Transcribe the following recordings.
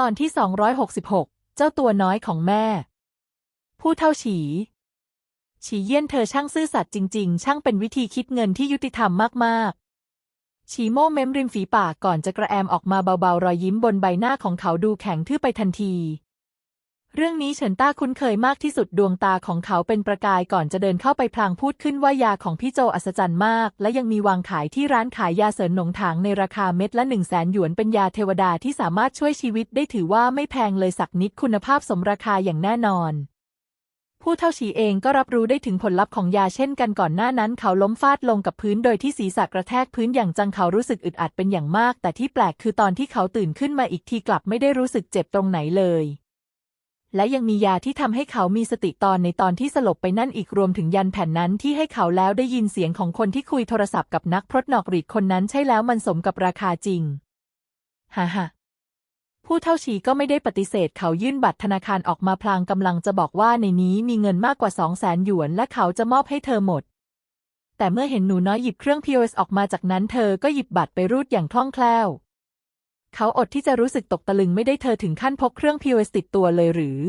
ตอนที่ 266 เจ้าตัวน้อยของแม่ ผู้เท่าฉี ฉีเยี่ยนเธอช่างซื่อสัตย์จริง ๆ ช่างเป็นวิธีคิดเงินที่ยุติธรรมมาก ๆ ฉีโม่เม้มริมฝีปากก่อนจะกระแอมออกมาเบา ๆ รอยยิ้มบนใบหน้าของเขาดูแข็งทื่อไปทันที เรื่องนี้เฉินต้าคุ้นเคยมากที่สุดดวงตาของเขาเป็นประกายก่อนจะเดินเข้าไปพลางพูดขึ้นว่ายาของพี่โจอัศจรรย์มาก และยังมีวางขายที่ร้านขายยาเสริมหนงถางในราคาเม็ดละหนึ่งแสนหยวนเป็นยาเทวดาที่สามารถช่วยชีวิตได้ถือว่าไม่แพงเลยสักนิดคุณภาพสมราคาอย่างแน่นอนผู้เท่าฉีเองก็รับรู้ได้ถึงผลลัพธ์ของยาเช่นกันก่อนหน้านั้น เขาล้มฟาดลงกับพื้นโดยที่ศีรษะกระแทกพื้นอย่างจังเขารู้สึกอึดอัดเป็นอย่างมาก แต่ที่แปลกคือตอนที่เขาตื่นขึ้นมาอีกทีกลับไม่ได้รู้สึกเจ็บตรงไหนเลย และยังมียาที่ทำให้เขามีสติตอนในตอนที่สลบไปนั่นอีกรวมถึงยันแผ่นนั้นที่ให้เขาแล้วได้ยินเสียงของคนที่คุยโทรศัพท์กับนักพรตนอกรีดคนนั้นใช่แล้วมันสมกับราคาจริงฮ่าฮ่าผู้เท่าชีก็ไม่ได้ปฏิเสธเขายื่นบัตรธนาคารออกมาพลางกำลังจะบอกว่าในนี้มีเงินมากกว่าสองแสนหยวนและเขาจะมอบให้เธอหมด แต่เมื่อเห็นหนูน้อยหยิบเครื่อง POS ออกมาจากนั้นเธอก็หยิบบัตรไปรูดอย่างคล่องแคล่ว เขาอดที่จะรู้สึกตกตะลึงไม่ได้เธอถึงขั้นพกเครื่อง POS ติดตัวเลยหรือ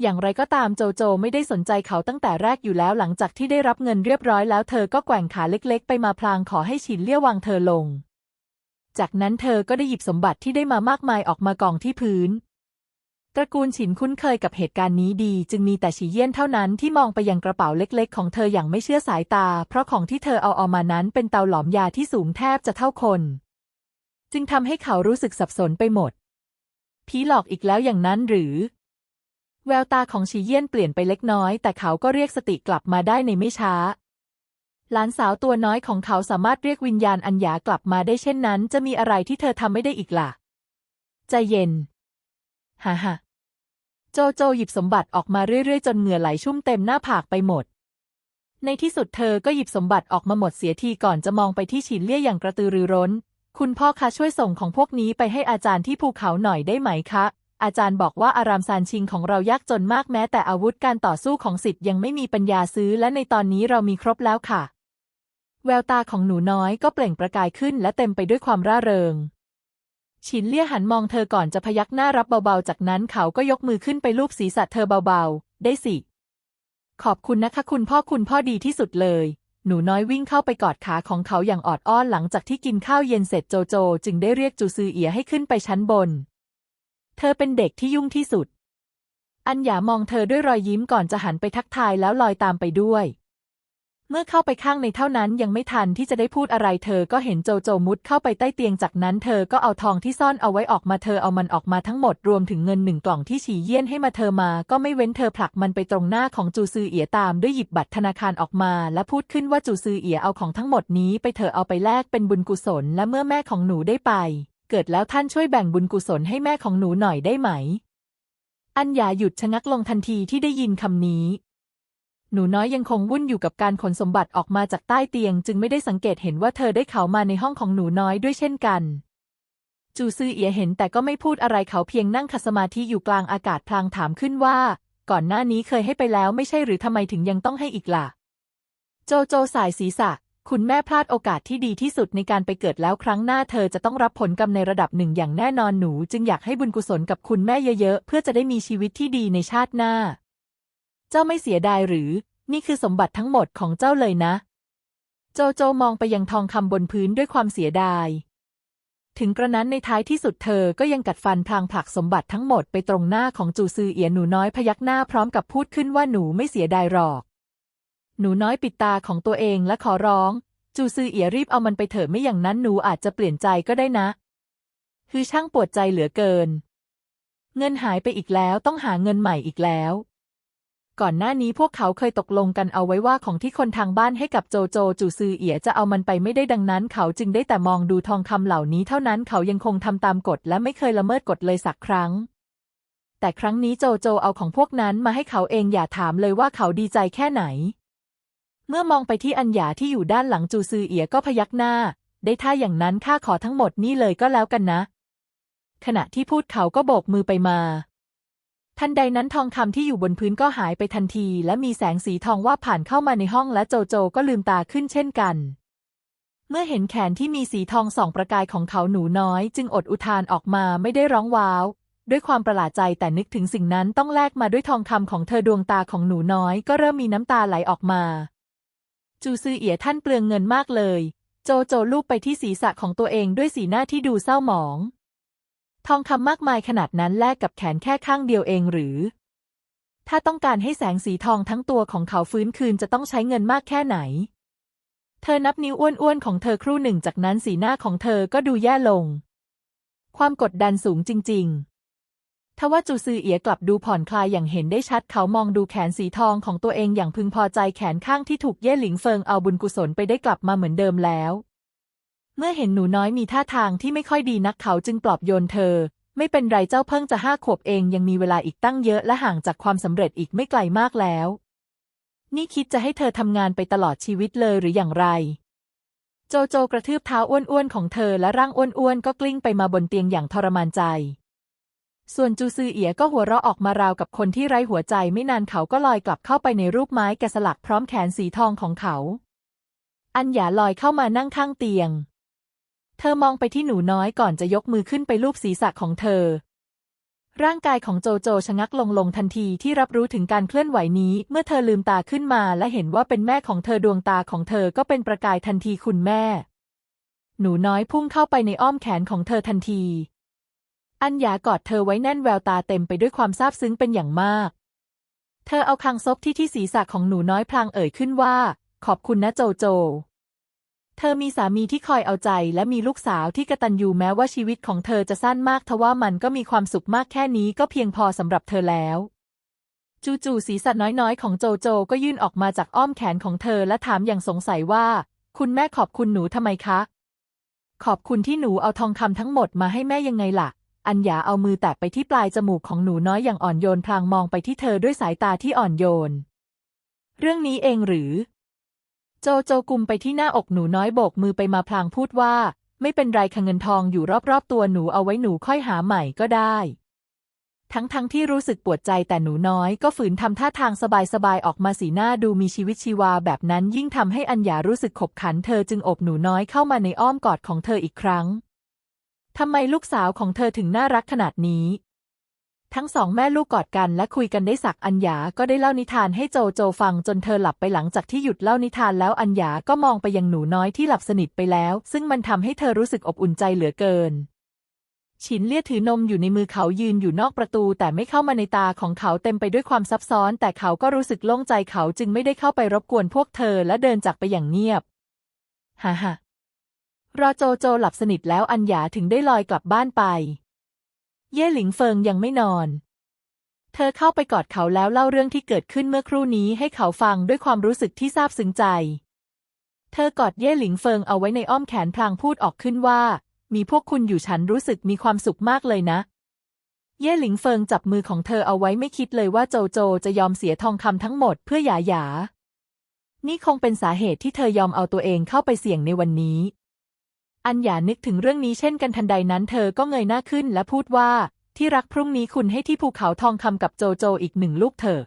อย่างไรก็ตามโจโจไม่ได้สนใจเขาตั้งแต่แรกอยู่แล้วหลังจากที่ได้รับเงินเรียบร้อยแล้วเธอก็แกว่งขาเล็กๆ ไปมาพลางขอให้ฉินเลี่ยววางเธอลง จากนั้นเธอก็ได้หยิบสมบัติที่ได้มามากมายออกมากองที่พื้นตระกูลฉินคุ้นเคยกับเหตุการณ์นี้ดี จึงมีแต่ฉีเยี่ยนเท่านั้นที่มองไปยังกระเป๋าเล็ก ๆ ของเธออย่างไม่เชื่อสายตา เพราะของที่เธอเอาออกมานั้นเป็นเตาหลอมยาที่สูงแทบจะเท่าคน จึงทำให้เขารู้สึกสับสนไปหมด ผีหลอกอีกแล้วอย่างนั้นหรือ แววตาของชีเยี่ยนเปลี่ยนไปเล็กน้อย แต่เขาก็เรียกสติกลับมาได้ในไม่ช้า หลานสาวตัวน้อยของเขาสามารถเรียกวิญญาณอัญญากลับมาได้เช่นนั้น จะมีอะไรที่เธอทำไม่ได้อีกล่ะ ใจเย็น ฮ่าฮ่าโจโจหยิบสมบัติออกมาเรื่อยๆ จนเหงื่อไหลชุ่มเต็มหน้าผากไปหมด ในที่สุดเธอก็หยิบสมบัติออกมาหมดเสียทีก่อนจะมองไปที่ฉินเลี่ยอย่างกระตือรือร้น คุณพ่อคะช่วยส่งของพวกนี้ไปให้อาจารย์ที่ภูเขาหน่อยได้ไหมคะ อาจารย์บอกว่าอารามซานชิงของเรายากจนมากแม้แต่อาวุธการต่อสู้ของสิทธิ์ยังไม่มีปัญญาซื้อ และในตอนนี้เรามีครบแล้วค่ะ แววตาของหนูน้อยก็เปล่งประกายขึ้นและเต็มไปด้วยความร่าเริง ฉินเลี่ยหันมองเธอก่อนจะพยักหน้ารับเบาๆ จากนั้นเขาก็ยกมือขึ้นไปลูบศีรษะเธอเบาๆ ได้สิ ขอบคุณนะคะ คุณพ่อคุณพ่อดีที่สุดเลย หนูน้อยวิ่งเข้าไปกอดขาของเขาอย่างออดอ้อนหลังจากที่กินข้าวเย็นเสร็จโจโจ จึงได้เรียกจูซือเอียให้ขึ้นไปชั้นบน เธอเป็นเด็กที่ยุ่งที่สุด อัญญามองเธอด้วยรอยยิ้มก่อนจะหันไปทักทายแล้วลอยตามไปด้วย เมื่อเข้าไปข้างในเท่านั้นยังไม่ทันที่จะได้พูดอะไรเธอก็เห็นโจโจมุดเข้าไปใต้เตียงจากนั้นเธอก็เอาทองที่ซ่อนเอาไว้ออกมาเธอเอามันออกมาทั้งหมดรวมถึงเงินหนึ่งกล่องที่ฉีเยี่ยนให้มาเธอมา ก็ไม่เว้นเธอผลักมันไปตรงหน้าของจูซือเอียตามด้วยหยิบบัตรธนาคารออกมา และพูดขึ้นว่าจูซือเอียเอาของทั้งหมดนี้ไปเธอเอาไปแลกเป็นบุญกุศล และเมื่อแม่ของหนูได้ไป เกิดแล้วท่านช่วยแบ่งบุญกุศลให้แม่ของหนูหน่อยได้ไหม อัญญาหยุดชะงักลงทันทีที่ได้ยินคำนี้ หนูน้อยยังคงวุ่นอยู่กับการขนสมบัติออกมาจากใต้เตียง จึงไม่ได้สังเกตเห็นว่าเธอได้เข้ามาในห้องของหนูน้อยด้วยเช่นกัน จูซือเอียเห็นแต่ก็ไม่พูดอะไรเขาเพียงนั่งขัดสมาธิอยู่กลางอากาศพลางถามขึ้นว่า ก่อนหน้านี้เคยให้ไปแล้วไม่ใช่หรือทำไมถึงยังต้องให้อีกล่ะ โจโจสายศีรษะ คุณแม่พลาดโอกาสที่ดีที่สุดในการไปเกิดแล้วครั้งหน้าเธอจะต้องรับผลกรรมในระดับหนึ่งอย่างแน่นอนหนู จึงอยากให้บุญกุศลกับคุณแม่เยอะๆเพื่อจะได้มีชีวิตที่ดีในชาติหน้า เจ้าไม่เสียดายหรือ นี่คือสมบัติทั้งหมดของเจ้าเลยนะ โจโจมองไปยังทองคำบนพื้นด้วยความเสียดาย ถึงกระนั้นในท้ายที่สุดเธอก็ยังกัดฟันพลางผลักสมบัติทั้งหมดไปตรงหน้าของจูซือเอียหนูน้อยพยักหน้าพร้อมกับพูดขึ้นว่าหนูไม่เสียดายหรอก หนูน้อยปิดตาของตัวเองและขอร้อง จูซือเอียรีบเอามันไปเถอะไม่อย่างนั้นหนูอาจจะเปลี่ยนใจก็ได้นะ คือช่างปวดใจเหลือเกินเงินหายไปอีกแล้วต้องหาเงินใหม่อีกแล้ว ก่อนหน้านี้พวกเขาเคยตกลงกันเอาไว้ว่าของที่คนทางบ้านให้กับโจโจจูซือเอียจะเอามันไปไม่ได้ดังนั้น เขาจึงได้แต่มองดูทองคำเหล่านี้เท่านั้นเขายังคงทำตามกฎและไม่เคยละเมิดกฎเลยสักครั้ง แต่ครั้งนี้โจโจเอาของพวกนั้นมาให้เขาเองอย่าถามเลยว่าเขาดีใจแค่ไหน เมื่อมองไปที่อัญญาที่อยู่ด้านหลังจูซือเอียก็พยักหน้า ได้ถ้าอย่างนั้นข้าขอทั้งหมดนี่เลยก็แล้วกันนะ ขณะที่พูดเขาก็โบกมือไปมา ทันใดนั้นทองคำที่อยู่บนพื้นก็หายไปทันที และมีแสงสีทองว่าผ่านเข้ามาในห้องและโจโจก็ลืมตาขึ้นเช่นกัน เมื่อเห็นแขนที่มีสีทองส่องประกายของเขาหนูน้อย จึงอดอุทานออกมาไม่ได้ร้องว้าว ด้วยความประหลาดใจแต่นึกถึงสิ่งนั้นต้องแลกมาด้วยทองคำของเธอดวงตาของหนูน้อย ก็เริ่มมีน้ำตาไหลออกมา จูซือเอียท่านเปลืองเงินมากเลย โจโจลูบไปที่ศีรษะของตัวเองด้วยสีหน้าที่ดูเศร้าหมอง ทองคำมากมายขนาดนั้นแลกกับแขนแค่ข้างเดียวเองหรือ ถ้าต้องการให้แสงสีทองทั้งตัวของเขาฟื้นคืนจะต้องใช้เงินมากแค่ไหน เธอนับนิ้วอ้วนๆของเธอครู่หนึ่งจากนั้นสีหน้าของเธอก็ดูแย่ลง ความกดดันสูงจริง ๆ ทว่าจูซือเอียกลับดูผ่อนคลายอย่างเห็นได้ชัดเขามองดูแขนสีทองของตัวเองอย่างพึงพอใจแขนข้างที่ถูกเย่หลิงเฟิงเอาบุญกุศลไปได้กลับมาเหมือนเดิมแล้ว เมื่อเห็นหนูน้อยมีท่าทางที่ไม่ค่อยดีนักเขาจึงปลอบโยนเธอ ไม่เป็นไรเจ้าเพิ่งจะห้าขวบเองยังมีเวลาอีกตั้งเยอะและห่างจากความสำเร็จอีกไม่ไกลมากแล้ว นี่คิดจะให้เธอทำงานไปตลอดชีวิตเลยหรืออย่างไร โจโจกระทืบเท้าอ้วนๆของเธอและร่างอ้วนๆก็กลิ้งไปมาบนเตียงอย่างทรมานใจ ส่วนจูซือเอียก็หัวเราะออกมาราวกับคนที่ไร้หัวใจไม่นานเขาก็ลอยกลับเข้าไปในรูปไม้แกะสลักพร้อมแขนสีทองของเขา อัญญาลอยเข้ามานั่งข้างเตียง เธอมองไปที่หนูน้อยก่อนจะยกมือขึ้นไปลูบศีรษะของเธอ ร่างกายของโจโจชะงักลงลงทันทีที่รับรู้ถึงการเคลื่อนไหวนี้ เมื่อเธอลืมตาขึ้นมาและเห็นว่าเป็นแม่ของเธอดวงตาของเธอก็เป็นประกายทันทีคุณแม่ หนูน้อยพุ่งเข้าไปในอ้อมแขนของเธอทันที อัญญากอดเธอไว้แน่นแววตาเต็มไปด้วยความซาบซึ้งเป็นอย่างมาก เธอเอาคางซบที่ที่ศีรษะของหนูน้อยพลางเอ่ยขึ้นว่า ขอบคุณนะโจโจ เธอมีสามีที่คอยเอาใจและมีลูกสาวที่กระตันยูแม้ว่าชีวิตของเธอจะสั้นมากทว่ามันก็มีความสุขมากแค่นี้ก็เพียงพอสำหรับเธอแล้วจู่ๆศีรษะน้อยๆ ของโจโจก็ยื่นออกมาจากอ้อมแขนของเธอและถามอย่างสงสัยว่า คุณแม่ขอบคุณหนูทำไมคะ ขอบคุณที่หนูเอาทองคำทั้งหมดมาให้แม่ยังไงล่ะ อัญญาเอามือแตะไปที่ปลายจมูกของหนูน้อยอย่างอ่อนโยนพลางมองไปที่เธอด้วยสายตาที่อ่อนโยน เรื่องนี้เองหรือ โจโจกุมไปที่หน้าอกหนูน้อยโบกมือไปมาพลางพูดว่า ไม่เป็นไรค่ะเงินทองอยู่รอบๆตัวหนูเอาไว้หนูค่อยหาใหม่ก็ได้ ทั้งๆทที่รู้สึกปวดใจแต่หนูน้อยก็ฝืนทำท่าทางสบายๆออกมาสีหน้าดูมีชีวิตชีวาแบบนั้นยิ่งทำให้อัญญารู้สึกขบขันเธอจึงอบหนูน้อยเข้ามาในอ้อมกอดของเธออีกครั้งทำไมลูกสาวของเธอถึงน่ารักขนาดนี้ ทั้งสองแม่ลูกกอดกันและคุยกันได้สักอัญญาก็ได้เล่านิทานให้โจโจฟังจนเธอหลับไปหลังจากที่หยุดเล่านิทานแล้วอัญญาก็มองไปยังหนูน้อยที่หลับสนิทไปแล้ว ซึ่งมันทำให้เธอรู้สึกอบอุ่นใจเหลือเกิน ฉินเลียถือนมอยู่ในมือเขายืนอยู่นอกประตู แต่ไม่เข้ามาในตาของเขาเต็มไปด้วยความซับซ้อน แต่เขาก็รู้สึกโล่งใจเขาจึงไม่ได้เข้าไปรบกวนพวกเธอและเดินจากไปอย่างเงียบฮ่าฮ่ารอโจโจหลับสนิทแล้วอัญญาถึงได้ลอยกลับบ้านไป เย่หลิงเฟิงยังไม่นอน เธอเข้าไปกอดเขาแล้วเล่าเรื่องที่เกิดขึ้นเมื่อครู่นี้ให้เขาฟังด้วยความรู้สึกที่ซาบซึ้งใจ เธอกอดเย่หลิงเฟิงเอาไว้ในอ้อมแขนพลางพูดออกขึ้นว่า มีพวกคุณอยู่ฉันรู้สึกมีความสุขมากเลยนะ เย่หลิงเฟิงจับมือของเธอเอาไว้ไม่คิดเลยว่าโจโจจะยอมเสียทองคำทั้งหมดเพื่อหยาหยา นี่คงเป็นสาเหตุที่เธอยอมเอาตัวเองเข้าไปเสี่ยงในวันนี้ อัญญานึกถึงเรื่องนี้เช่นกันทันใดนั้นเธอก็เงยหน้าขึ้นและพูดว่า ที่รักพรุ่งนี้คุณให้ที่ภูเขาทองคำกับโจโจอีกหนึ่งลูกเถอะ